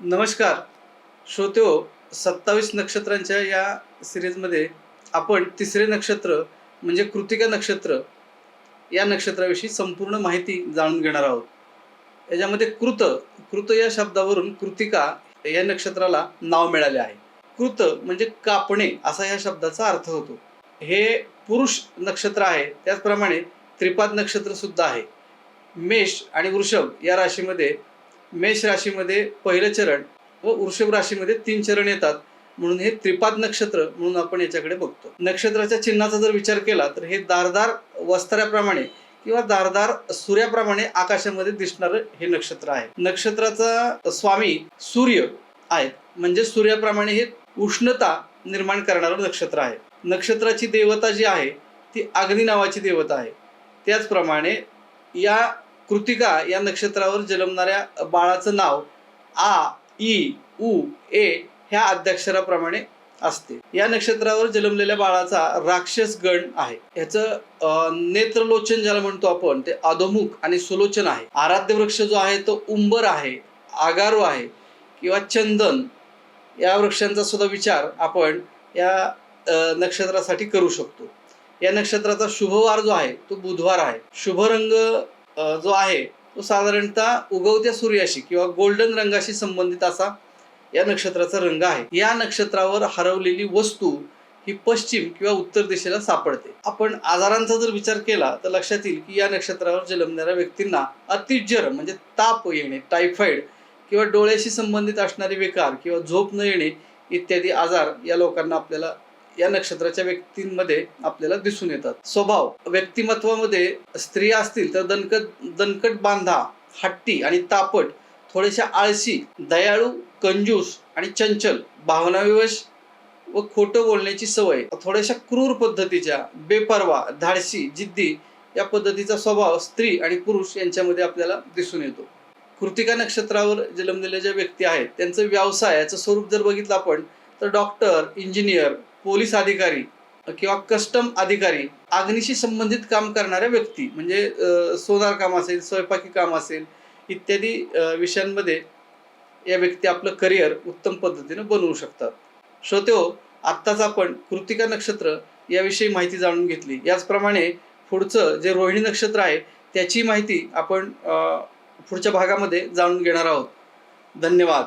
नमस्कार. श्रोत्यो हो, सत्तावीस नक्षत्रांच्या या सिरीजमध्ये आपण तिसरे नक्षत्र म्हणजे कृतिका नक्षत्र या नक्षत्राविषयी संपूर्ण माहिती जाणून घेणार आहोत. याच्यामध्ये कृत कृत या शब्दावरून कृतिका या नक्षत्राला नाव मिळाले आहे. कृत म्हणजे कापणे असा या शब्दाचा अर्थ होतो. हे पुरुष नक्षत्र आहे त्याचप्रमाणे त्रिपाद नक्षत्र सुद्धा आहे. मेष आणि वृषभ या राशीमध्ये मेष राशीमध्ये पहिलं चरण व वृषभ राशीमध्ये तीन चरण येतात. म्हणून हे त्रिपाद नक्षत्र म्हणून आपण याच्याकडे बघतो. नक्षत्राच्या चिन्हाचा जर विचार केला तर हे दारदार वस्त्राप्रमाणे किंवा दारदार सूर्याप्रमाणे आकाशामध्ये दिसणारं हे नक्षत्र आहे. नक्षत्राचा स्वामी सूर्य आहे म्हणजे सूर्याप्रमाणे हे उष्णता निर्माण करणारं नक्षत्र आहे. नक्षत्राची देवता जी आहे ती अग्नी नावाची देवता आहे. त्याचप्रमाणे या कृतिका या नक्षत्रावर जन्मणाऱ्या बाळाचं नाव आ ई उ ए ह्या अध्यक्षराप्रमाणे असते. या नक्षत्रावर जन्मलेल्या बाळाचा राक्षस गण आहे. ह्याचं नेत्रलोचन ज्याला म्हणतो आपण ते अधोमुख आणि सुलोचन आहे. आराध्य वृक्ष जो आहे तो उंबर आहे आगारो आहे किंवा चंदन या वृक्षांचा सुद्धा विचार आपण या नक्षत्रासाठी करू शकतो. या नक्षत्राचा शुभवार जो आहे तो बुधवार आहे. शुभ रंग जो आहे तो साधारणतः उगवत्या सूर्याशी किंवा गोल्डन रंगाशी संबंधित असा या नक्षत्राचा रंग आहे. या नक्षत्रावर हरवलेली वस्तू ही पश्चिम किंवा उत्तर दिशेला सापडते. आपण आजारांचा जर विचार केला तर लक्षात येईल की या नक्षत्रावर जन्मणाऱ्या व्यक्तींना अतिज्वर म्हणजे ताप येणे टायफॉइड किंवा डोळ्याशी संबंधित असणारे विकार किंवा झोप न येणे इत्यादी आजार या लोकांना आपल्याला या नक्षत्राच्या व्यक्तींमध्ये आपल्याला दिसून येतात. स्वभाव व्यक्तिमत्वामध्ये स्त्रिया असतील तर दणकट दणकट बांधा हट्टी आणि तापट थोडेशा आळशी दयाळू कंजूस आणि चंचल भावनाविवश व खोटं बोलण्याची सवय थोड्याशा क्रूर पद्धतीच्या बेपरवा धाडसी जिद्दी या पद्धतीचा स्वभाव स्त्री आणि पुरुष यांच्यामध्ये आपल्याला दिसून येतो. कृतिका नक्षत्रावर जन्मलेल्या ज्या व्यक्ती आहेत त्यांचं व्यवसायाचं स्वरूप जर बघितलं आपण तर डॉक्टर इंजिनियर पोलीस अधिकारी किंवा कस्टम अधिकारी अग्नीशी संबंधित काम करणाऱ्या व्यक्ती म्हणजे सोनार काम असेल स्वयंपाकी काम असेल इत्यादी विषयांमध्ये या व्यक्ती आपलं करिअर उत्तम पद्धतीनं बनवू शकतात. श्रोत्यो हो, आत्ताच आपण कृतिका नक्षत्र याविषयी माहिती जाणून घेतली. याचप्रमाणे पुढचं जे रोहिणी नक्षत्र आहे त्याची माहिती आपण पुढच्या भागामध्ये जाणून घेणार आहोत. धन्यवाद.